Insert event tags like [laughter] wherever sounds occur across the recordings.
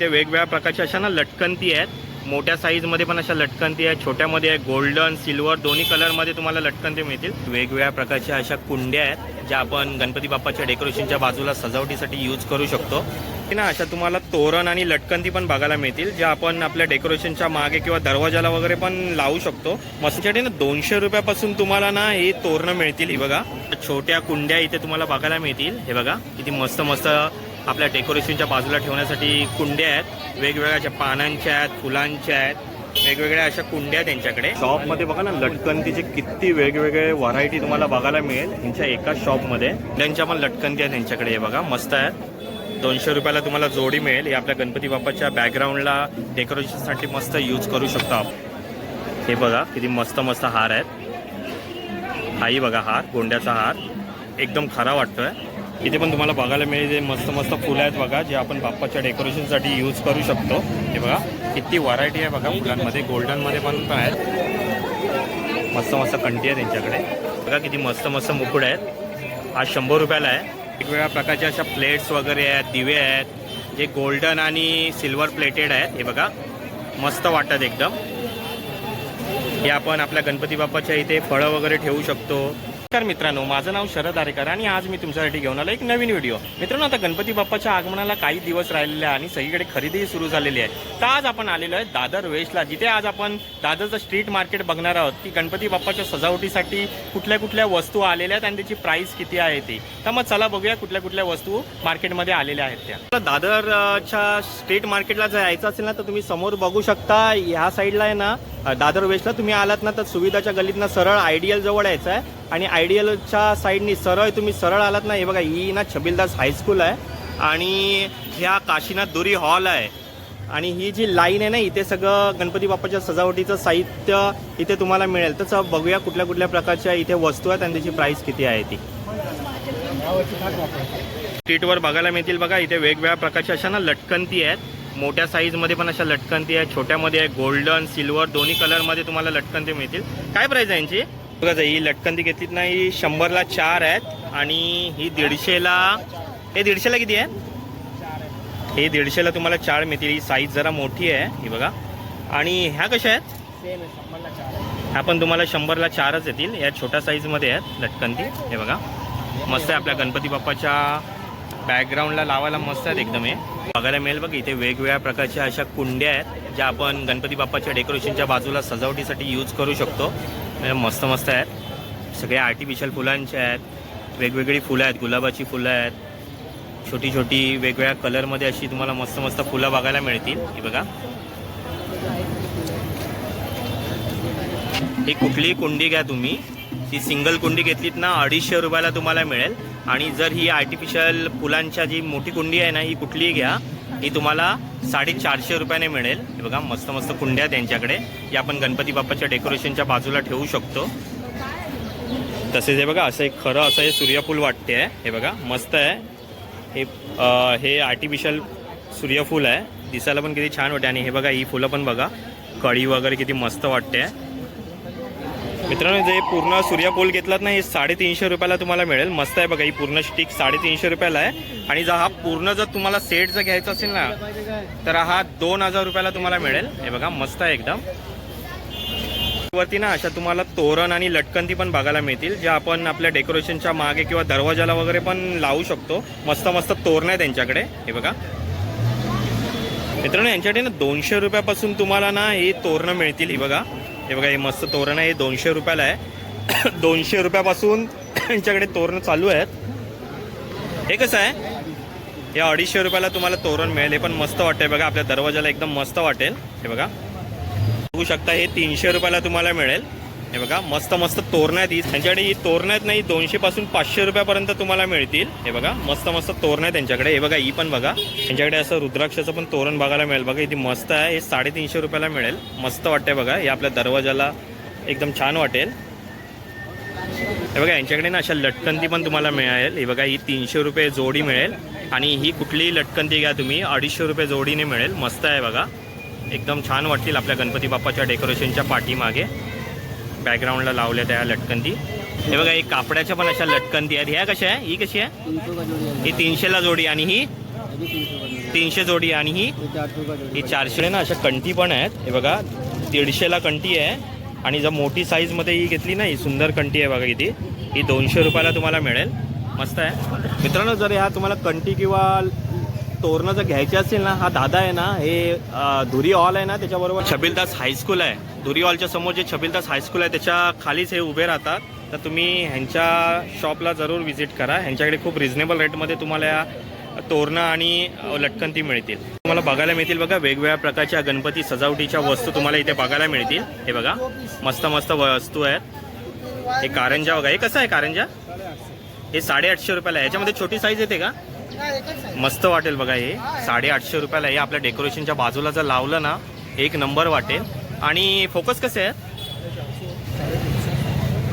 ते वेगवेगळ्या प्रकारच्या अशा ना लटकंती आहेत. मोठ्या साईजमध्ये पण अशा लटकंती आहेत छोट्यामध्ये आहे गोल्डन सिल्वर दोन्ही कलरमध्ये तुम्हाला लटकंती मिळतील. वेगवेगळ्या प्रकारच्या अशा कुंड्या आहेत ज्या आपण गणपती बाप्पाच्या डेकोरेशनच्या बाजूला सजावटीसाठी यूज करू शकतो. हे ना अशा तुम्हाला तोरण आणि लटकंती पण बघायला मिळतील ज्या आपण आपल्या डेकोरेशनच्या मागे किंवा दरवाजाला वगैरे पण लावू शकतो. मस्तीसाठी ना दोनशे रुपयापासून तुम्हाला ना हे तोरणं मिळतील हे बघा. छोट्या कुंड्या इथे तुम्हाला बघायला मिळतील हे बघा. किती मस्त मस्त आपल्या डेकोरेशनच्या बाजूला ठेवण्यासाठी कुंड्या आहेत. वेगवेगळ्या अशा पानांच्या आहेत फुलांच्या आहेत. वेगवेगळ्या अशा कुंड्या आहेत त्यांच्याकडे. शॉपमध्ये बघा ना लटकंतीचे किती वेगवेगळे व्हरायटी तुम्हाला बघायला मिळेल त्यांच्या एकाच शॉपमध्ये. त्यांच्या पण लटकंती आहेत त्यांच्याकडे हे बघा मस्त आहेत. दोनशे रुपयाला तुम्हाला जोडी मिळेल. हे आपल्या गणपती बाप्पाच्या बॅकग्राऊंडला डेकोरेशनसाठी मस्त यूज करू शकतो आपण हे बघा किती मस्त मस्त हार आहेत. हाही बघा हार गोंड्याचा हार. एकदम खरा वाटतोय. इथे पण तुम्हाला बघायला मिळेल जे मस्त मस्त फुलं आहेत बघा जे आपण बाप्पाच्या डेकोरेशनसाठी यूज करू शकतो. हे बघा किती व्हरायटी आहे बघा फुलांमध्ये गोल्डनमध्ये पण पण आहेत. मस्त मस्त कंटी आहे त्यांच्याकडे बघा किती मस्त मस्त मुकुट आहेत. हा शंभर रुपयाला आहे. वेगवेगळ्या प्रकारच्या अशा प्लेट्स वगैरे आहेत दिवे आहेत जे गोल्डन आणि सिल्वर प्लेटेड आहेत. हे बघा मस्त वाटतात एकदम. हे आपण आपल्या गणपती बाप्पाच्या इथे फळं वगैरे ठेवू शकतो. नमस्कार मित्रांनो माझं नाव शरद आरेकर आणि आज मी तुमच्यासाठी घेऊन आलो एक नवीन व्हिडिओ. मित्रांनो आता गणपती बाप्पाच्या आगमनाला काही दिवस राहिलेले आहे आणि सगळीकडे खरेदीही सुरू झालेली आहे. तर आज आपण आलेलो आहे दादर वेस्टला. जिथे आज आपण दादरचं स्ट्रीट मार्केट बघणार आहोत की गणपती बाप्पाच्या सजावटीसाठी कुठल्या कुठल्या वस्तू आलेल्या आहेत आणि त्याची प्राईस किती आहे ती. तर मग चला बघूया कुठल्या कुठल्या वस्तू मार्केटमध्ये आलेल्या आहेत त्या. तर दादरच्या स्ट्रीट मार्केटला जर यायचं असेल ना तर तुम्ही समोर बघू शकता ह्या साईडला आहे ना दादर वेस्टला तुम्ही आलात ना तर सुविधाच्या गल्लीतनं सरळ आयडियल जवळ यायचं आहे. आणि आयडियलच्या साईडनी सरळ तुम्ही सरळ आलात ना हे बघा ही ना छबिलदास हायस्कूल आहे आणि ह्या काशीनाथ दुरी हॉल आहे. आणि ही जी लाईन आहे ना इथे सगळं गणपती बाप्पाच्या सजावटीचं साहित्य इथे तुम्हाला मिळेल. तर बघूया कुठल्या कुठल्या प्रकारच्या इथे वस्तू आहेत आणि त्याची प्राईस किती आहे ती. स्ट्रीटवर बघायला मिळतील बघा इथे वेगवेगळ्या प्रकारच्या अशा ना लटकंती आहेत. मोठ्या साईजमध्ये पण अशा लटकंती आहेत छोट्यामध्ये आहे गोल्डन सिल्वर दोन्ही कलरमध्ये तुम्हाला लटकंती मिळतील. काय प्राईस आहे यांची? बघा ही लटकंती घेतलीत ना ही शंभरला चार आहेत. आणि ही दीडशेला हे दीडशेला किती आहे? हे दीडशेला तुम्हाला चार मिळतील. ही साईज जरा मोठी आहे ही बघा. आणि ह्या कशा आहेत? ह्या पण तुम्हाला शंभरला चारच येतील. या छोट्या साईजमध्ये आहेत लटकंती हे बघा. मस्त आहे आपल्या गणपती बाप्पाच्या बॅकग्राऊंडला लावायला मस्त आहेत एकदम हे. बघायला मिळेल बघ इथे वेगवेगळ्या प्रकारच्या अशा कुंड्या आहेत ज्या आपण गणपती बाप्पाच्या डेकोरेशनच्या बाजूला सजावटीसाठी यूज करू शकतो. म्हणजे मस्त मस्त आहेत. सगळे आर्टिफिशियल फुलांचे आहेत. वेगवेगळी फुलं आहेत गुलाबाची फुलं आहेत. छोटी छोटी वेगवेगळ्या कलरमध्ये अशी तुम्हाला मस्त मस्त फुलं बघायला मिळतील. ही बघा. ही कुठलीही कुंडी घ्या तुम्ही. ती सिंगल कुंडी घेतलीत ना अडीचशे रुपयाला तुम्हाला मिळेल. आणि जर ही आर्टिफिशियल फुलांच्या जी मोठी कुंडी आहे ना ही कुठलीही घ्या. ही तुम्हाला साडेचारशे रुपयाने मिळेल. हे बघा मस्त मस्त कुंड्या आहेत त्यांच्याकडे या आपण गणपती बाप्पाच्या डेकोरेशनच्या बाजूला ठेवू शकतो. तसेच हे बघा असं एक खरं असं हे सूर्यफूल वाटते आहे हे बघा मस्त आहे. हे हे आर्टिफिशियल सूर्यफूल आहे. दिसायला पण किती छान वाटते आणि हे बघा ही फुलं पण बघा. कळी वगैरे किती मस्त वाटते आहे मित्रांनो जे पूर्ण सूर्यफूल घेतलात ना हे साडेतीनशे रुपयाला तुम्हाला मिळेल. मस्त आहे बघा ही पूर्ण स्टिक साडेतीनशे रुपयाला आहे. आणि जर हा पूर्ण जर तुम्हाला सेट जर घ्यायचा असेल ना तर हा दोन हजार रुपयाला तुम्हाला मिळेल. हे बघा मस्त आहे एकदम. वरती ना अशा तुम्हाला तोरण आणि लटकंती पण बघायला मिळतील ज्या आपण आपल्या डेकोरेशनच्या मागे किंवा दरवाजाला वगैरे पण लावू शकतो. मस्त मस्त तोरण आहे त्यांच्याकडे. हे बघा. मित्रांनो यांच्याकडे ना दोनशे रुपयापासून तुम्हाला ना ही तोरणं मिळतील ही बघा. हे बघा हे मस्त तोरण आहे हे दोनशे रुपयाला आहे. [coughs] दोनशे रुपयापासून [coughs] यांच्याकडे तोरण चालू आहेत. हे कसं आहे? हे अडीचशे रुपयाला तुम्हाला तोरण मिळेल. हे पण मस्त वाटेल बघा आपल्या दरवाजाला एकदम मस्त वाटेल. हे बघा. बघू शकता हे तीनशे रुपयाला तुम्हाला मिळेल. हे बघा मस्त मस्त तोरणं आहेत त्यांच्याकडे ही तोरणं आहेत नाही दोनशे पासून पाचशे रुपयापर्यंत तुम्हाला मिळतील. हे बघा मस्त मस्त तोरणं आहे त्यांच्याकडे. हे बघा ही पण बघा. त्यांच्याकडे असं रुद्राक्षाचं पण तोरण बघायला मिळेल. बघा इथे मस्त आहे. हे साडेतीनशे रुपयाला मिळेल. मस्त वाटतंय बघा. हे आपल्या दरवाजाला एकदम छान वाटेल. हे बघा यांच्याकडे ना अशा लटकंती पण तुम्हाला मिळेल. हे बघा ही तीनशे रुपये जोडी मिळेल. आणि ही कुठलीही लटकंती घ्या तुम्ही. अडीचशे रुपये जोडीने मिळेल. मस्त आहे बघा. एकदम छान वाटतील आपल्या गणपती बाप्पाच्या डेकोरेशनच्या पाठीमागे. बॅकग्राऊंडला लावल्या त्या लटकंती. हे बघा एक कापडाच्या पण अशा लटकंती आहेत. ह्या कशा आहे? ही कशी आहे? ही तीनशेला जोडी आणि ही तीनशे जोडी आणि ही ही चारशे ना अशा कंटी पण आहेत. हे बघा दीडशेला कंटी आहे. आणि जर मोठी साईजमध्ये ही घेतली ना ही सुंदर कंटी आहे बघा किती. ही दोनशे रुपयाला तुम्हाला मिळेल. मस्त आहे. मित्रांनो जर ह्या तुम्हाला कंटी किंवा तोरणं जर घ्यायची असेल ना हा दादा आहे ना हे धुरी हॉल आहे ना त्याच्याबरोबर छबिलदास हायस्कूल आहे. धुरी हॉलच्या समोर जे छबिलदास हायस्कूल आहे त्याच्या खालीच हे उभे राहतात. तर तुम्ही ह्यांच्या शॉपला जरूर व्हिजिट करा. ह्यांच्याकडे खूप रिझनेबल रेटमध्ये तुम्हाला या तोरणं आणि लटकंती मिळतील. तुम्हाला बघायला मिळतील बघा वेगवेगळ्या प्रकारच्या गणपती सजावटीच्या वस्तू तुम्हाला इथे बघायला मिळतील. हे बघा मस्त मस्त वस्तू आहेत. हे कारंजा बघा. हे कसं आहे कारंजा? हे साडेआठशे रुपयाला आहे. याच्यामध्ये छोटी साईज येते का? मस्त वाटेल बघा हे. साडेआठशे रुपयाला हे आपल्या डेकोरेशनच्या बाजूला जर लावलं ना एक नंबर वाटेल. आणि फोकस कसे आहेत?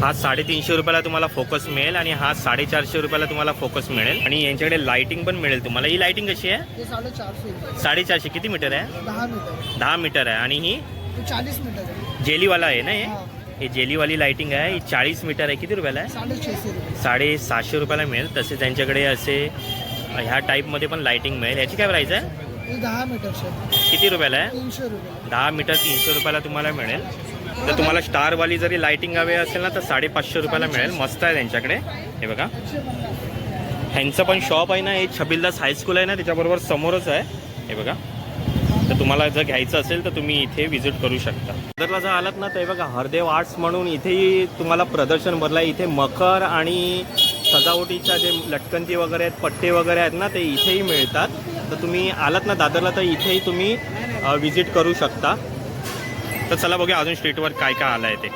हा साडेतीनशे रुपयाला तुम्हाला फोकस मिळेल आणि हा साडेचारशे रुपयाला तुम्हाला फोकस मिळेल. आणि यांच्याकडे लाइटिंग पण मिळेल तुम्हाला. ही लाइटिंग कशी आहे? साडेचारशे. किती मीटर आहे? दहा मीटर. आहे. आणि ही? चाळीस मीटर आहे. जेलीवाला आहे ना हे? हा. जेलीवाली लाइटिंग आहे. ही चाळीस मीटर आहे. किती रुपयाला आहे? साडे सहाशे रुपयाला मिळेल. तसेच त्यांच्याकडे असे ह्या टाईपमध्ये पण लाइटिंग मिळेल. याची काय प्राईस आहे? दहा मीटरचे. किती रुपयाला आहे? तीनशे रुपये. दहा मीटर तीनशे रुपयाला तुम्हाला मिळेल. जर तुम्हाला स्टारवाली जरी लाइटिंग हवी असेल ना तर साडेपाचशे रुपयाला मिळेल. मस्त आहे त्यांच्याकडे. हे बघा. ह्यांचं पण शॉप आहे ना हे छबिलदास हायस्कूल आहे ना त्याच्याबरोबर समोरच आहे. हे बघा. तर तुम्हाला जर घ्यायचं असेल तर तुम्ही इथे व्हिजिट करू शकता. दादरला जर आलात ना तर हे बघा हरदेव आर्ट्स म्हणून इथेही तुम्हाला प्रदर्शन भरलं आहे इथे मखर आणि सजावटीच्या जे लटकंती वगैरे आहेत पट्टे वगैरे आहेत ना ते इथेही मिळतात. तर तुम्ही आलात ना दादरला तर इथेही तुम्ही व्हिजिट करू शकता. तर चला बघूया अजून स्ट्रीटवर काय काय आलं आहे ते.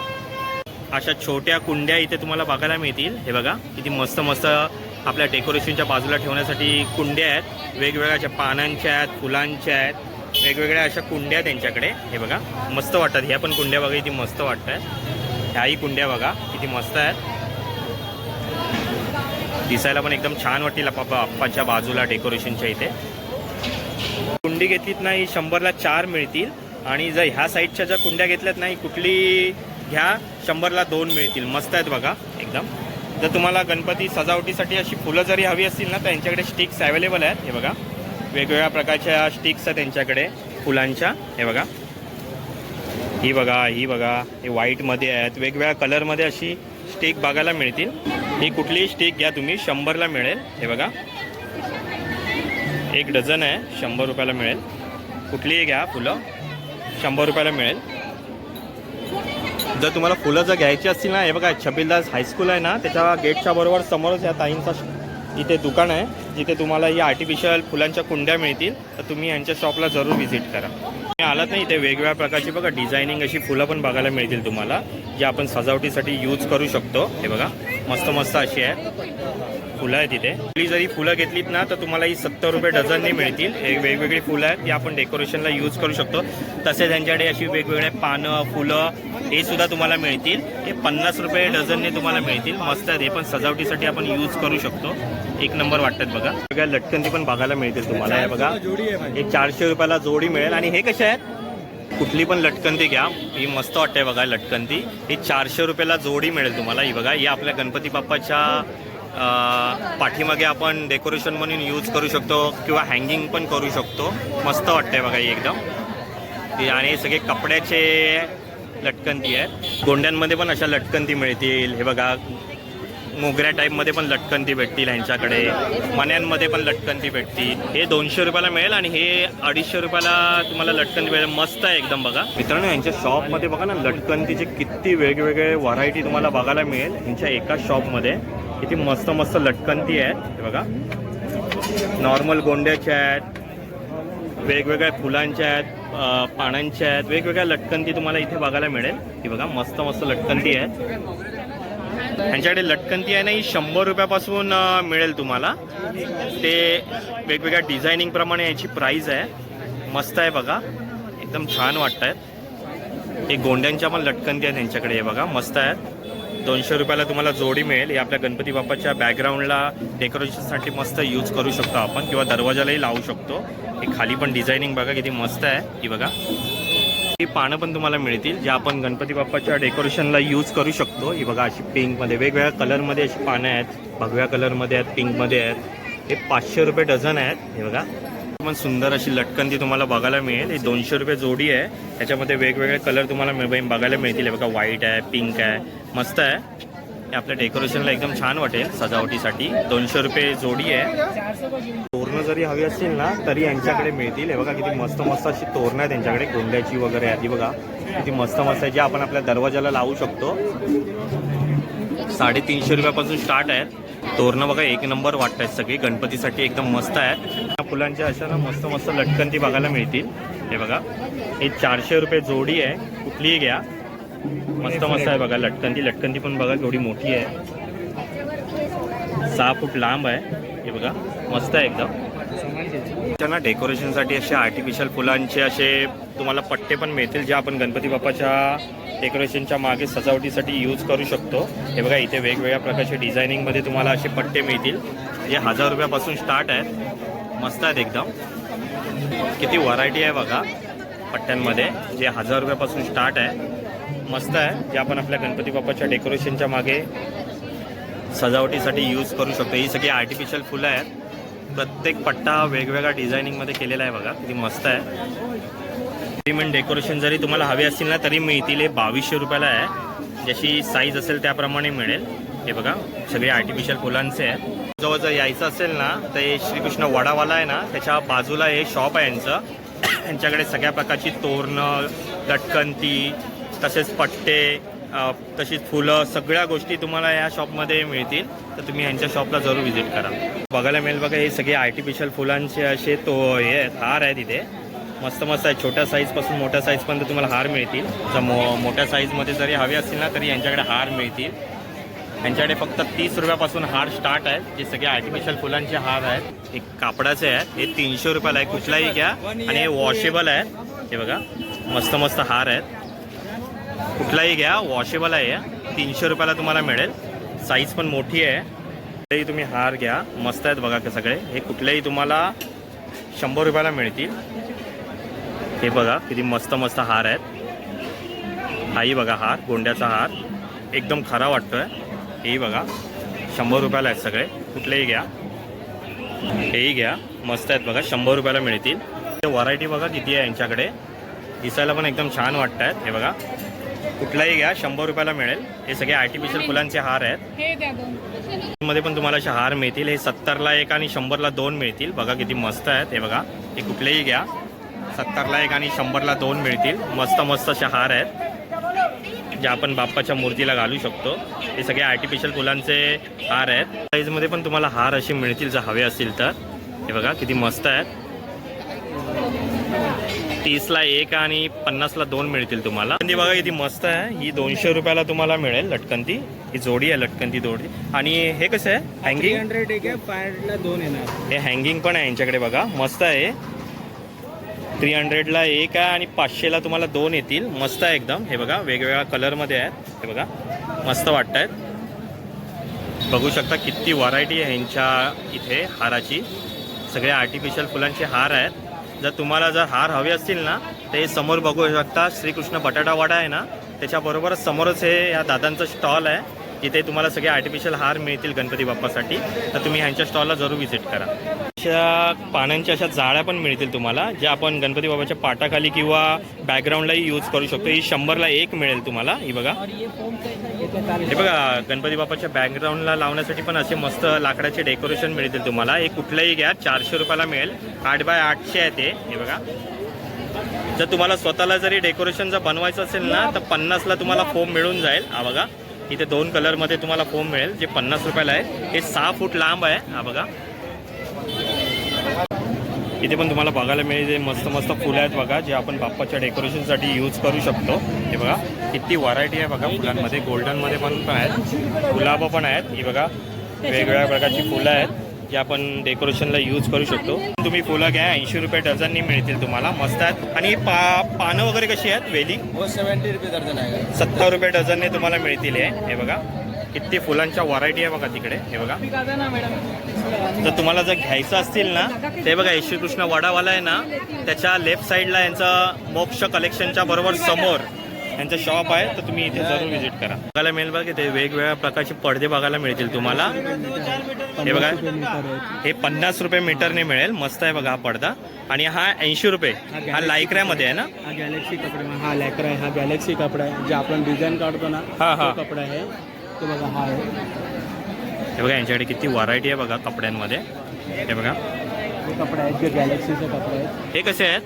अशा छोट्या कुंड्या इथे तुम्हाला बघायला मिळतील. हे बघा किती मस्त मस्त आपल्या डेकोरेशनच्या बाजूला ठेवण्यासाठी कुंड्या आहेत. वेगवेगळ्या अशा पानांच्या आहेत फुलांच्या आहेत. वेगवेगळ्या अशा कुंड्या आहेत त्यांच्याकडे. हे बघा मस्त वाटतात. ह्या पण कुंड्या बघा किती मस्त वाटत आहेत ह्याही कुंड्या बघा किती मस्त आहेत. दिसायला पण एकदम छान वाटतील आप्पाच्या बाजूला डेकोरेशनच्या इथे. कुंडी घेतलीत नाही शंभरला चार मिळतील. आणि जर ह्या साईडच्या ज्या कुंड्या घेतल्यात नाही कुठली घ्या शंभरला दोन मिळतील. मस्त आहेत बघा एकदम. जर तुम्हाला गणपती सजावटीसाठी अशी फुलं जरी हवी असतील ना तर यांच्याकडे स्टिक्स अवेलेबल आहेत. हे बघा वेगवेगळ्या प्रकारच्या स्टिक्स आहेत त्यांच्याकडे फुलांच्या. हे बघा. ही बघा ही बघा हे व्हाईटमध्ये आहेत. वेगवेगळ्या कलरमध्ये अशी स्टिक बघायला मिळतील. ही कुठलीही स्टिक घ्या तुम्ही शंभरला मिळेल. हे बघा. एक डझन आहे शंभर रुपयाला मिळेल. कुठलीही घ्या फुलं शंभर रुपयाला मिळेल. जर तुम्हाला फुलं जर घ्यायची असतील ना हे बघा छबिलदास हायस्कूल आहे ना त्याच्या गेटच्या बरोबर समोरच या ताईंचा इथे दुकान आहे जिथे तुम्हाला या आर्टिफिशियल फुलांच्या कुंड्या मिळतील तर तुम्ही यांच्या शॉपला जरूर व्हिजिट करा. तुम्ही आलात नाही इथे वेगवेगळ्या प्रकारची बघा डिझायनिंग अशी फुलं पण बघायला मिळतील तुम्हाला जे आपण सजावटीसाठी यूज करू शकतो. हे बघा मस्त मस्त अशी आहे फुलं आहेत इथे. आपली जरी फुलं घेतलीत ना तर तुम्हाला ही सत्तर रुपये डझनने मिळतील. हे वेगवेगळी फुलं आहेत ती आपण डेकोरेशनला यूज करू शकतो. तसेच त्यांच्याकडे अशी वेगवेगळे पानं फुलं हे सुद्धा तुम्हाला मिळतील. हे पन्नास रुपये डझनने तुम्हाला मिळतील. मस्त आहेत हे पण सजावटीसाठी आपण यूज करू शकतो. एक नंबर वाटतात बघा. सगळ्या लटकंती पण बघायला मिळतील तुम्हाला. हे बघा हे चारशे रुपयाला जोडी मिळेल. आणि हे कसे आहेत? कुठली पण लटकंती घ्या. ही मस्त वाटते बघा लटकंती ही चारशे रुपयाला जोडी मिळेल तुम्हाला. ही बघा ही आपल्या गणपती बाप्पाच्या पाठीमागे आपण डेकोरेशन म्हणून यूज करू शकतो किंवा हँगिंग पण करू शकतो. मस्त वाटते बघा ही एकदम. आणि सगळे कपड्याचे लटकंती आहेत. गोंड्यांमध्ये पण अशा लटकंती मिळतील. हे बघा मोगऱ्या टाईपमध्ये पण लटकंती भेटतील ह्यांच्याकडे. मण्यांमध्ये पण लटकंती भेटतील. हे दोनशे रुपयाला मिळेल आणि हे अडीचशे रुपयाला तुम्हाला लटकंती मिळेल मस्त आहे एकदम बघा. मित्रांनो यांच्या शॉपमध्ये बघा ना लटकंतीचे किती वेगवेगळे व्हरायटी तुम्हाला बघायला मिळेल. यांच्या एका शॉपमध्ये किती मस्त मस्त लटकंती आहेत. बघा. नॉर्मल गोंड्याच्या आहेत. वेगवेगळ्या फुलांच्या आहेत पानांच्या आहेत. वेगवेगळ्या लटकंती तुम्हाला इथे बघायला मिळेल. ही बघा मस्त मस्त लटकंती आहेत. ह्यांच्याकडे लटकंती आहे ना ही शंभर रुपयापासून मिळेल तुम्हाला. ते वेगवेगळ्या डिझायनिंगप्रमाणे याची प्राईज आहे. मस्त आहे बघा. एकदम छान वाटत आहेत हे गोंड्यांच्या पण लटकंती आहेत त्यांच्याकडे हे बघा. मस्त आहेत. दोनशे रुपयाला तुम्हाला जोडी मिळेल. हे आपल्या गणपती बाप्पाच्या बॅकग्राऊंडला डेकोरेशनसाठी मस्त यूज करू शकतो आपण किंवा दरवाजालाही लावू शकतो. हे खाली पण डिझायनिंग बघा किती मस्त आहे. ही बघा. ही पानं पण तुम्हाला मिळतील जे आपण गणपती बाप्पाच्या डेकोरेशनला यूज करू शकतो. ही बघा अशी पिंकमध्ये वेगवेगळ्या कलरमध्ये अशी पानं आहेत. भगव्या कलरमध्ये आहेत पिंकमध्ये आहेत. हे पाचशे रुपये डझन आहेत. हे बघा. पण सुंदर अशी लटकन ती तुम्हाला बघायला मिळेल. ही दोनशे रुपये जोडी आहे. त्याच्यामध्ये वेगवेगळे कलर तुम्हाला बघायला मिळतील. हे बघा व्हाईट आहे पिंक आहे. मस्त आहे. हे आपल्या डेकोरेशनला एकदम छान वाटेल सजावटीसाठी. दोनशे रुपये जोडी आहे. तोरणं जरी हवी असतील ना तरी यांच्याकडे मिळतील. हे बघा किती मस्त मस्त अशी तोरणं आहेत त्यांच्याकडे गोंड्याची वगैरे आधी बघा. किती मस्त मस्त आहे जे आपण आपल्या दरवाजाला लावू शकतो. साडेतीनशे रुपयापासून स्टार्ट आहेत. तोरणं बघा एक नंबर वाटत आहेत सगळी. गणपतीसाठी एकदम मस्त आहेत. या फुलांच्या अशा ना मस्त मस्त लटकन ती बघायला मिळतील. हे बघा. हे चारशे रुपये जोडी आहे. कुठलीही घ्या. मस्त मस्त आहे बघा लटकन लटकंदी पण बघा केवढी मोठी आहे. सहा फूट लांब आहे. हे बघा मस्त आहे एकदम. त्यांना डेकोरेशनसाठी असे आर्टिफिशियल फुलांचे असे तुम्हाला पट्टे पण मिळतील जे आपण गणपती बाप्पाच्या डेकोरेशनच्या मागे सजावटीसाठी यूज करू शकतो. हे बघा इथे वेगवेगळ्या प्रकारचे डिझायनिंगमध्ये तुम्हाला असे पट्टे मिळतील. जे हजार रुपयापासून स्टार्ट आहेत. मस्त आहेत एकदम. किती व्हरायटी आहे बघा पट्ट्यांमध्ये. जे हजार रुपयापासून स्टार्ट आहे. मस्त आहे जे आपण आपल्या गणपती बाप्पाच्या डेकोरेशनच्या मागे सजावटीसाठी यूज करू शकतो. ही सगळी आर्टिफिशियल फुलं आहेत. प्रत्येक पट्टा वेगवेगळ्या डिझायनिंगमध्ये केलेला आहे बघा. किती मस्त आहे. पेमेंट डेकोरेशन जरी तुम्हाला हवे असतील ना तरी मिळतील. हे बावीसशे रुपयाला आहे. जशी साईज असेल त्याप्रमाणे मिळेल. हे बघा सगळे आर्टिफिशियल फुलांचे आहेत. जवळ जर यायचं असेल ना तर हे श्रीकृष्ण वडावाला आहे ना त्याच्या बाजूला हे शॉप आहे यांचं. [coughs] यांच्याकडे सगळ्या प्रकारची तोरणं लटकंती तसेच पट्टे तशीच फुलं सगळ्या गोष्टी तुम्हाला या शॉपमध्ये मिळतील. तर तुम्ही यांच्या शॉपला जरूर व्हिजिट करा. बघायला मिळेल बघा हे सगळे आर्टिफिशियल फुलांचे असे तो हे आहेत हार आहेत इथे. मस्त मस्त आहे छोट्या साईजपासून मोठ्या साईजपर्यंत तुम्हाला हार मिळतील. जर मो मोठ्या साईजमध्ये जरी हवे असतील ना तरी यांच्याकडे हार मिळतील. यांच्याकडे फक्त तीस रुपयापासून हार स्टार्ट आहेत जे सगळे आर्टिफिशियल फुलांचे हार आहेत. एक कापडाचे आहेत. हे तीनशे रुपयाला आहे. कुठलाही घ्या. आणि हे वॉशेबल आहेत. हे बघा मस्त मस्त हार आहेत. कुठलाही घ्या वॉशेबल आहे. तीनशे रुपयाला तुम्हाला मिळेल. साईज पण मोठी आहे. कुठलेही तुम्ही हार घ्या. मस्त आहेत बघा का सगळे. हे कुठलेही तुम्हाला शंभर रुपयाला मिळतील. हे बघा किती मस्त मस्त हार आहेत. हाही बघा हार गोंड्याचा हार. एकदम खरा वाटतोय. हेही बघा. शंभर रुपयाला आहेत सगळे. कुठलेही घ्या. हेही घ्या. मस्त आहेत बघा. शंभर रुपयाला मिळतील. ते व्हरायटी बघा किती आहे यांच्याकडे. दिसायला पण एकदम छान वाटत आहेत. हे बघा. कुठलाही घ्या शंभर रुपयाला मिळेल. हे सगळे आर्टिफिशियल फुलांचे हार आहेत. मध्ये पण तुम्हाला असे हार मिळतील. हे सत्तरला एक आणि शंभरला दोन मिळतील. बघा किती मस्त आहेत. हे बघा हे कुठलेही घ्या. सत्तरला एक आणि शंभरला दोन मिळतील. मस्त मस्त असे हार आहेत. जे आपण बाप्पाच्या मूर्तीला घालू शकतो. हे सगळे आर्टिफिशियल फुलांचे हार आहेत. साईजमध्ये पण तुम्हाला हार असे मिळतील जर हवे असतील तर. हे बघा किती मस्त आहेत. तीसला एक आणि पन्नासला दोन मिळतील तुम्हाला. लटकंती बघा किती मस्त आहे. ही दोनशे रुपयाला तुम्हाला मिळेल लटकंती. ही जोडी आहे लटकंती जोडी आणि हे कसं आहे? हँगिंग हंड्रेड एक आहे दोन येणार. हे हँगिंग पण आहे यांच्याकडे बघा. मस्त आहे. थ्री हंड्रेडला एक आहे आणि पाचशेला तुम्हाला दोन येतील. मस्त आहे एकदम. हे बघा वेगवेगळ्या कलरमध्ये आहेत. हे बघा मस्त वाटत आहेत बघू शकता किती व्हरायटी आहे ह्यांच्या इथे हाराची. सगळे आर्टिफिशियल फुलांचे हार आहेत. जर तुम्हाला जर हार हवे असतील ना ते समोर बघू शकता. श्रीकृष्ण बटाटा वाडा आहे ना त्याच्याबरोबरच समोरच हे या दादांचं स्टॉल आहे. तिथे तुम्हाला सगळे आर्टिफिशियल हार मिळतील गणपती बाप्पासाठी. तर तुम्ही ह्यांच्या स्टॉलला जरूर व्हिजिट करा. अशा पानांच्या अशा जाळ्या पण मिळतील तुम्हाला ज्या आपण गणपती बाबाच्या पाटाखाली किंवा बॅकग्राऊंडलाही यूज करू शकतो. ही शंभरला एक मिळेल तुम्हाला ही बघा. हे बघा गणपती बाप्पाच्या बॅकग्राऊंडला लावण्यासाठी पण असे मस्त लाकडाचे डेकोरेशन मिळतील तुम्हाला. हे कुठलंही घ्या चारशे रुपयाला मिळेल. आठ बाय आठशे आहे ते हे बघा. जर तुम्हाला स्वतःला जरी डेकोरेशन जर बनवायचं असेल ना तर पन्नासला तुम्हाला फोम मिळून जाईल. हा बघा. इथे दोन कलरमध्ये तुम्हाला फोम मिळेल जे पन्नास रुपयाला आहे. हे सहा फूट लांब आहे. हा बघा. इथे पण तुम्हाला बघायला मिळेल मस्त मस्त फुलं आहेत बघा जे आपण बाप्पाच्या डेकोरेशनसाठी यूज करू शकतो. हे बघा किती व्हरायटी आहे बघा फुलांमध्ये. गोल्डनमध्ये पण पण आहेत. गुलाबं पण आहेत. ही बघा वेगवेगळ्या प्रकारची फुलं आहेत. जे आपण डेकोरेशनला यूज करू शकतो. तुम्ही फुलं घ्या ऐंशी रुपये डझननी मिळतील तुम्हाला. मस्त आहेत. आणि पा पानं वगैरे कशी आहेत वेली? हो सेवन्टी रुपये दर्जन आहे. सत्तर रुपये डझनने तुम्हाला मिळतील हे. हे बघा. किती फुलांच्या व्हरायटी आहे बघा तिकडे. हे बघा. जर तुम्हाला जर घ्यायचं असतील ना ते बघा हे श्रीकृष्ण वडावाला आहे ना त्याच्या लेफ्ट साईडला यांचं मोक्ष कलेक्शनच्या बरोबर समोर. यांचं शॉप आहे तर तुम्ही इथे जरूर व्हिजिट करा. बघायला मिळेल बघा ते वेगवेगळ्या प्रकारचे पडदे बघायला मिळतील तुम्हाला. हे बघा हे पन्नास रुपये मीटरने मिळेल. मस्त आहे बघा हा पडदा. आणि हा ऐंशी रुपये हा लायक्रामध्ये आहे ना? हा गॅलेक्सी कपडा हा लॅकरा आहे हा गॅलेक्सी कपडा आहे. जे आपण डिझाईन काढतो ना हा, हा. कपडा आहे. तो बघा हा आहे. हे बघा यांच्याकडे किती व्हरायटी आहे बघा कपड्यांमध्ये. हे बघा. हे कपडा आहे जे गॅलेक्सीचे कपडे आहेत. हे कसे आहेत?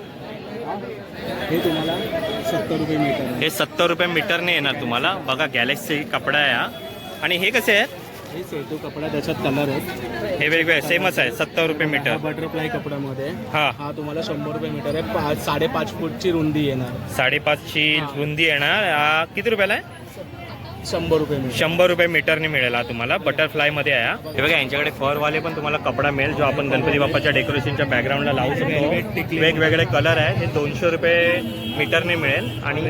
हे तुम्हाला सत्तर रुपये मीटर आहे. हे सत्तर रुपये मीटरने येणार तुम्हाला. बघा गॅलेक्सी कपडा आहे हा. आणि हे कसे आहेत? हे सेतू कपडा त्याच्यात कलर आहेत. हे वेगळे सेमच आहे सत्तर रुपये मीटर बटरफ्लाय कपड्यामध्ये. हा. हा तुम्हाला शंभर रुपये मीटर आहे. पाच साडेपाच फूटची रुंदी येणार. साडेपाचची रुंदी येणार. हा किती रुपयाला आहे? शंभर रुपये मीटर शंभर रुपये मीटरने मिळेल हा तुम्हाला. बटरफ्लायमध्ये आहे हा. हे बघा यांच्याकडे फरवाले पण तुम्हाला कपडा मिळेल जो आपण गणपती बाप्पाच्या डेकोरेशनच्या बॅकग्राऊंडला लावू शकतो. वेगवेगळे कलर आहे. हे दोनशे रुपये मीटरने मिळेल आणि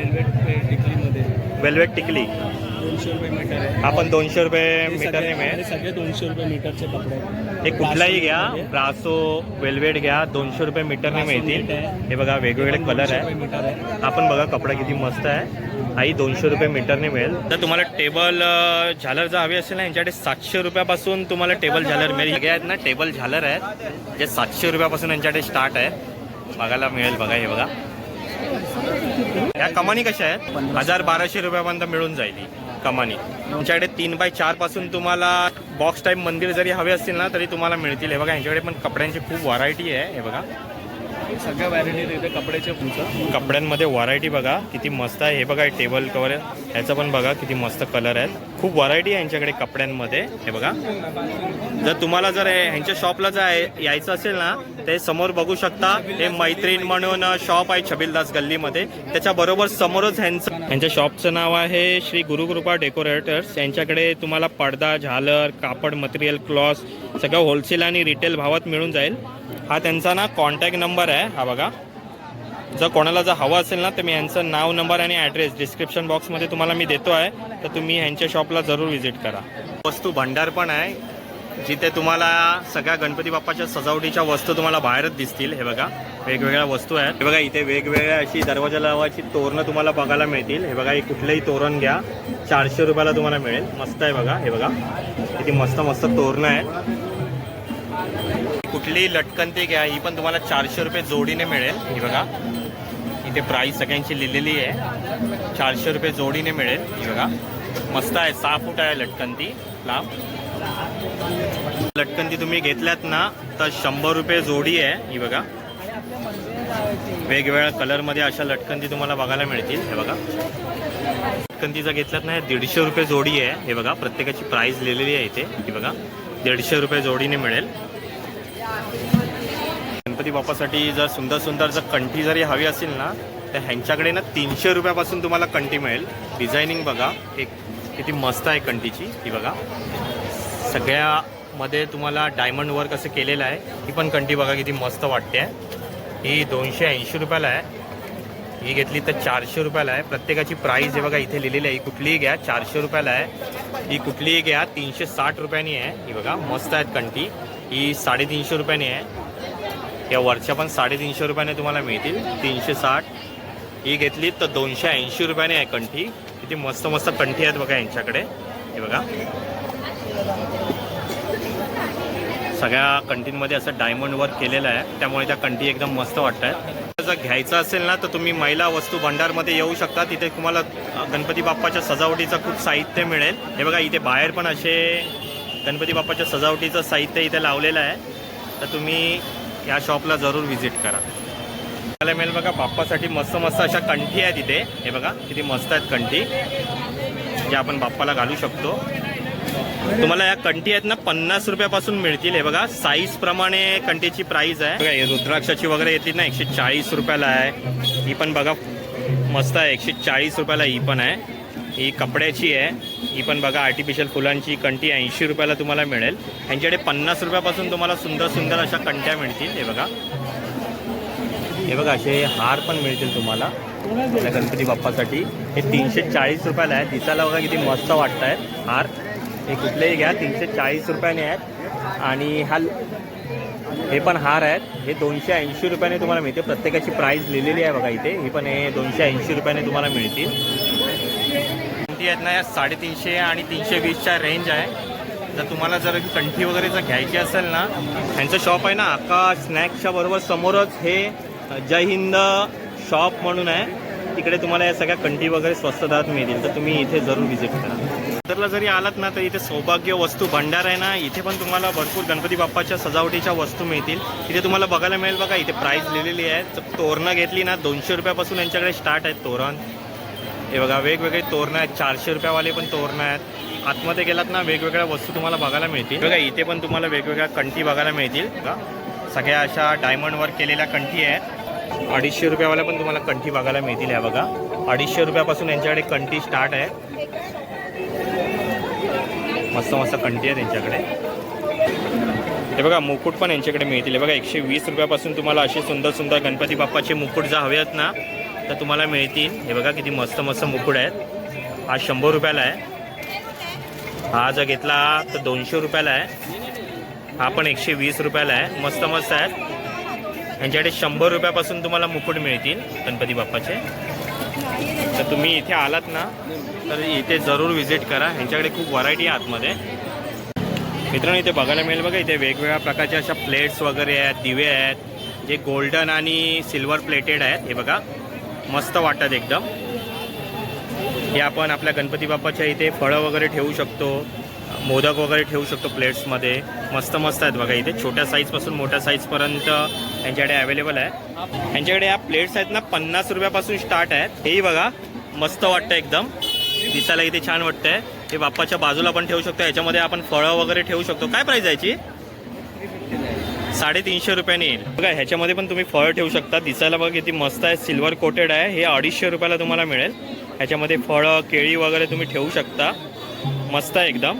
टिकलीमध्ये. वेल्वेट टिकली. दोनशे रुपये मीटर आहे. दोनशे रुपये हे मीटरने मिळेल. हे सगळे दोनशे रुपये मीटरचे कपडे आहेत. हे कुठलाही घ्या. ब्रासो वेल्वेट घ्या. दोनशे रुपये मीटरने मिळतील. हे बघा वेगवेगळे कलर आहे. मीटर आहे. आपण बघा कपडा किती मस्त आहे. आई दोनशे रुपये मीटरने मिळेल. तर तुम्हाला टेबल झालर जर हवी असेल ना यांच्याकडे सातशे रुपयापासून तुम्हाला टेबल झालर मिळेल. हे आहेत ना टेबल झालर आहेत. जे सातशे रुपयापासून यांच्याकडे स्टार्ट आहे. बघायला मिळेल बघा हे बघा. या कमानी कशा आहेत? हजार बाराशे रुपयापर्यंत मिळून जाईल ही कमानी. तुमच्याकडे तीन बाय चारपासून तुम्हाला बॉक्स टाईप मंदिर जरी हवे असतील ना तरी तुम्हाला मिळतील. हे बघा यांच्याकडे पण कपड्यांची खूप व्हरायटी आहे. हे बघा. सगळ्या व्हॅरायटी इथे कपड्याचे तुमचं कपड्यांमध्ये व्हरायटी बघा किती मस्त आहे. हे बघा टेबल कवर ह्याचं पण बघा किती मस्त कलर आहेत. खूप व्हरायटी आहे यांच्याकडे कपड्यांमध्ये. हे बघा. जर तुम्हाला जर ह्यांच्या शॉपला जर यायचं असेल ना ते समोर बघू शकता. हे मैत्रीण म्हणून शॉप आहे छबिलदास गल्लीमध्ये. त्याच्या बरोबर समोरच ह्यांचं ह्यांच्या शॉपचं नाव आहे श्री गुरुकृपा डेकोरेटर्स यांच्याकडे तुम्हाला पडदा झालर कापड मटेरियल क्लॉथ सगळं होलसेल आणि रिटेल भावात मिळून जाईल. हा त्यांचा ना कॉन्टॅक्ट नंबर आहे हा बघा. जर कोणाला जर हवं असेल ना तर मी यांचं नाव नंबर आणि ॲड्रेस डिस्क्रिप्शन बॉक्समध्ये तुम्हाला मी देतो आहे. तर तुम्ही ह्यांच्या शॉपला जरूर व्हिजिट करा. वस्तू भंडार पण आहे. जिथे तुम्हाला सगळ्या गणपती बाप्पाच्या सजावटीच्या वस्तू तुम्हाला बाहेरच दिसतील. हे बघा वेगवेगळ्या वस्तू आहेत. हे बघा इथे वेगवेगळ्या अशी दरवाजा लावायची तोरणं तुम्हाला बघायला मिळतील. हे बघा हे कुठलंही तोरण घ्या. चारशे रुपयाला तुम्हाला मिळेल. मस्त आहे बघा हे बघा. किती मस्त मस्त तोरणं आहे कुठलीही लटकनते घ्या ही पण तुम्हाला चारशे रुपये जोडीने मिळेल. ही बघा. इथे प्राईस सगळ्यांची लिहिलेली आहे. चारशे रुपये जोडीने मिळेल. ही बघा. मस्त आहे. सहा फूट आहे लटकंती लांब. लटकंती तुम्ही घेतल्यात ना तर शंभर रुपये जोडी आहे. ही बघा. वेगवेगळ्या कलरमध्ये अशा लटकंती तुम्हाला बघायला मिळतील. हे बघा. लटकंतीचा जर घेतल्यात ना दीडशे रुपये जोडी आहे. हे बघा. प्रत्येकाची प्राईस लिहिलेली आहे इथे. ही बघा. दीडशे रुपये जोडीने मिळेल. गणपती बाप्पासाठी जर सुंदर सुंदर जर कंठी जरी हवी असेल ना तर ह्यांच्याकडे ना तीनशे रुपयापासून तुम्हाला कंठी मिळेल. डिझायनिंग बघा एक किती मस्त आहे कंठीची ही बघा. सगळ्यामध्ये तुम्हाला डायमंड वर्क असं केलेलं आहे. ही पण कंठी बघा किती मस्त वाटते. आहे ही दोनशे ऐंशी रुपयाला आहे. ही घेतली तर चारशे रुपयाला आहे. प्रत्येकाची प्राईस हे बघा इथे लिहिलेली आहे. ही कुठलीही घ्या चारशे रुपयाला आहे. ही कुठलीही घ्या तीनशे साठ रुपयानी आहे. ही बघा मस्त आहेत कंठी. ही साडेतीनशे रुपयाने आहे. या वरच्या पण साडेतीनशे रुपयाने तुम्हाला मिळतील. तीनशे साठ. ही घेतली तर दोनशे ऐंशी रुपयाने आहे कंठी. किती मस्त मस्त कंठी आहेत बघा यांच्याकडे. हे बघा. सगळ्या कंठींमध्ये असं डायमंड वर्क केलेलं आहे. त्यामुळे त्या कंठी एकदम मस्त वाटत आहेत जर घ्यायचं असेल ना तर तुम्ही महिला वस्तू भंडारमध्ये येऊ शकता. तिथे तुम्हाला गणपती बाप्पाच्या सजावटीचं खूप साहित्य मिळेल. हे बघा इथे बाहेर पण असे गणपती बाप्पाच्या सजावटीचं साहित्य इथे लावलेलं आहे. तर तुम्ही या शॉपला जरूर व्हिजिट करा. मला मिळेल बघा बाप्पासाठी मस्त मस्त अशा कंठी आहेत इथे. हे बघा किती मस्त आहेत कंठी. जे आपण बाप्पाला घालू शकतो. तुम्हाला या कंठी आहेत ना पन्नास रुपयापासून मिळतील. हे बघा साईज प्रमाणे कंठीची प्राइस आहे. बघा हे रुद्राक्षाची वगैरे येतील ना एकशे चाळीस रुपयाला आहे. ही पण बघा मस्त आहे एकशे चाळीस रुपयाला ही पण आहे. ही कपड्याची आहे. ही पण बघा आर्टिफिशियल फुलांची कंटी ऐंशी रुपयाला तुम्हाला मिळेल. यांच्याकडे पन्नास रुपयापासून तुम्हाला सुंदर सुंदर अशा कंट्या मिळतील. हे बघा. हे बघा असे हार पण मिळतील तुम्हाला. आपल्या गणपती बाप्पासाठी. हे तीनशे चाळीस रुपयाला आहे. दिसायला बघा किती मस्त वाटत आहेत हार. हे कुठलेही घ्या. तीनशे चाळीस रुपयाने आहेत. आणि हा हे पण हार आहेत. हे दोनशे ऐंशी रुपयाने तुम्हाला मिळते प्रत्येकाची प्राईस लिहिलेली आहे बघा इथे. ही पण हे दोनशे ऐंशी रुपयाने तुम्हाला मिळतील. कंठी आहेत ना या साडेतीनशे आणि तीनशे वीसच्या रेंज आहे. जर तुम्हाला जर कंठी वगैरे जर घ्यायची असेल ना ह्यांचं शॉप आहे ना आकाश स्नॅक्सच्या बरोबर समोरच हे जय हिंद शॉप म्हणून आहे. तिकडे तुम्हाला या सगळ्या कंठी वगैरे स्वस्त दरात मिळतील तर तुम्ही इथे जरूर व्हिजिट करा. नंतरला जरी आलात ना तर इथे सौभाग्य वस्तू भंडार आहे ना इथे पण तुम्हाला भरपूर गणपती बाप्पाच्या सजावटीच्या वस्तू मिळतील. इथे तुम्हाला बघायला मिळेल बघा इथे प्राईस लिहिलेली आहे. तर तोरणं घेतली ना दोनशे रुपयापासून यांच्याकडे स्टार्ट आहेत तोरण. हे बघा वेगवेगळे तोरणं आहेत. चारशे रुपयावाले पण तोरणं आहेत. आतमध्ये गेलात ना वेगवेगळ्या वस्तू तुम्हाला बघायला मिळतील. बघा इथे पण तुम्हाला वेगवेगळ्या कंठी बघायला मिळतील. बघा सगळ्या अशा डायमंडवर केलेल्या कंठी आहेत. अडीचशे रुपयावाल्या पण तुम्हाला कंठी बघायला मिळतील या बघा. अडीचशे रुपयापासून यांच्याकडे कंठी स्टार्ट आहे. मस्त मस्त कंठी आहे त्यांच्याकडे हे बघा मुकुट पण यांच्याकडे मिळतील. हे बघा एकशे वीस रुपयापासून तुम्हाला असे सुंदर सुंदर गणपती बाप्पाचे मुकुट जर हवे आहेत ना तर तुम्हाला मिळतील. हे बघा किती मस्त मस्त मुकुट आहेत. हा शंभर रुपयाला आहे. हा जर घेतला तर दोनशे रुपयाला आहे. हा पण एकशे वीस रुपयाला आहे. मस्त मस्त आहेत. यांच्याकडे शंभर रुपयापासून तुम्हाला मुकुट मिळतील गणपती बाप्पाचे. तर तुम्ही इथे आलात ना तर इथे जरूर व्हिजिट करा. ह्यांच्याकडे खूप व्हरायटी आहे आतमध्ये. मित्रांनो इथे बघायला मिळेल बघा इथे वेगवेगळ्या प्रकारच्या अशा प्लेट्स वगैरे आहेत दिवे आहेत जे गोल्डन आणि सिल्वर प्लेटेड आहेत. हे बघा. मस्त वाटतात एकदम. हे आपण आपल्या गणपती बाप्पाच्या इथे फळं वगैरे ठेवू शकतो मोदक वगैरे ठेवू शकतो प्लेट्समध्ये. मस्त मस्त आहेत बघा इथे. छोट्या साईजपासून मोठ्या साईजपर्यंत यांच्याकडे अवेलेबल आहे. यांच्याकडे या प्लेट्स आहेत ना पन्नास रुपयापासून स्टार्ट आहेत हेही बघा मस्त वाटतं एकदम. दिसायला इथे छान वाटतंय. हे बाप्पाच्या बाजूला पण ठेवू शकतो. याच्यामध्ये आपण फळं वगैरे ठेवू शकतो. काय प्राईज याची? साडेतीनशे रुपयाने येईल. बघा ह्याच्यामध्ये पण तुम्ही फळं ठेवू शकता. दिसायला बघा किती मस्त आहे. सिल्वर कोटेड आहे. हे अडीचशे रुपयाला तुम्हाला मिळेल. ह्याच्यामध्ये फळं केळी वगैरे तुम्ही ठेवू शकता. मस्त आहे एकदम.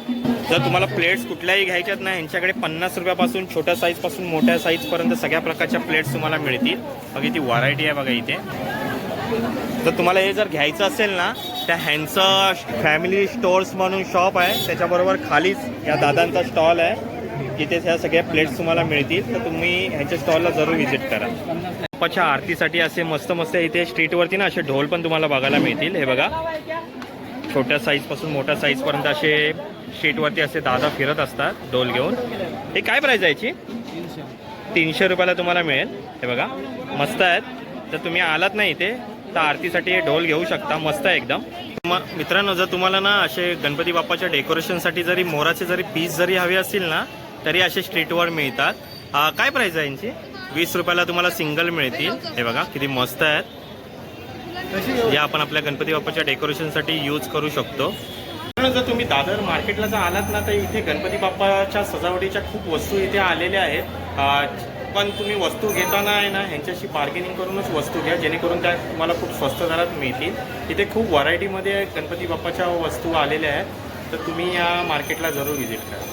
जर तुम्हाला प्लेट्स कुठल्याही घ्यायच्यात ना ह्यांच्याकडे पन्नास रुपयापासून छोट्या साईजपासून मोठ्या साईजपर्यंत सगळ्या प्रकारच्या प्लेट्स तुम्हाला मिळतील. बघा ती व्हरायटी आहे बघा इथे. तर तुम्हाला हे जर घ्यायचं असेल ना त्या ह्यांचं फॅमिली स्टोअर्स म्हणून शॉप आहे. त्याच्याबरोबर खालीच या दादांचा स्टॉल आहे. तिथे ह्या सगळ्या प्लेट्स तुम्हाला मिळतील तर तुम्ही ह्यांच्या स्टॉलला जरूर व्हिजिट करा. बाप्पाच्या आरतीसाठी असे मस्त मस्त इथे स्ट्रीटवरती ना असे ढोल पण तुम्हाला बघायला मिळतील. हे बघा. छोट्या साईजपासून मोठ्या साईजपर्यंत असे स्ट्रीटवरती असे दादा फिरत असतात ढोल घेऊन. हे काय प्राईज आहे याची? तीनशे रुपयाला तुम्हाला मिळेल. हे बघा. मस्त आहेत. तर तुम्ही आलात नाही इथे तर आरतीसाठी ढोल घेऊ शकता. मस्त आहे एकदम. म- मित्रांनो जर तुम्हाला ना असे गणपती बाप्पाच्या डेकोरेशनसाठी जरी मोराचे जरी पीस जरी हवे असतील ना तरी असे स्ट्रीटवर मिळतात. काय प्राईज आहे यांची? वीस रुपयाला तुम्हाला सिंगल मिळतील. हे बघा किती मस्त आहेत. या आपण आपल्या गणपती बाप्पाच्या डेकोरेशनसाठी यूज करू शकतो. जर तुम्ही दादर मार्केटला जर आलात ना तर इथे गणपती बाप्पाच्या सजावटीच्या खूप वस्तू इथे आलेल्या आहेत. पण तुम्ही वस्तू घेताना आहे ना ह्यांच्याशी बार्गेनिंग करूनच वस्तू घ्या जेणेकरून त्या तुम्हाला खूप स्वस्त दरात मिळतील. इथे खूप व्हरायटीमध्ये गणपती बाप्पाच्या वस्तू आलेल्या आहेत. तर तुम्ही या मार्केटला जरूर व्हिजिट करा.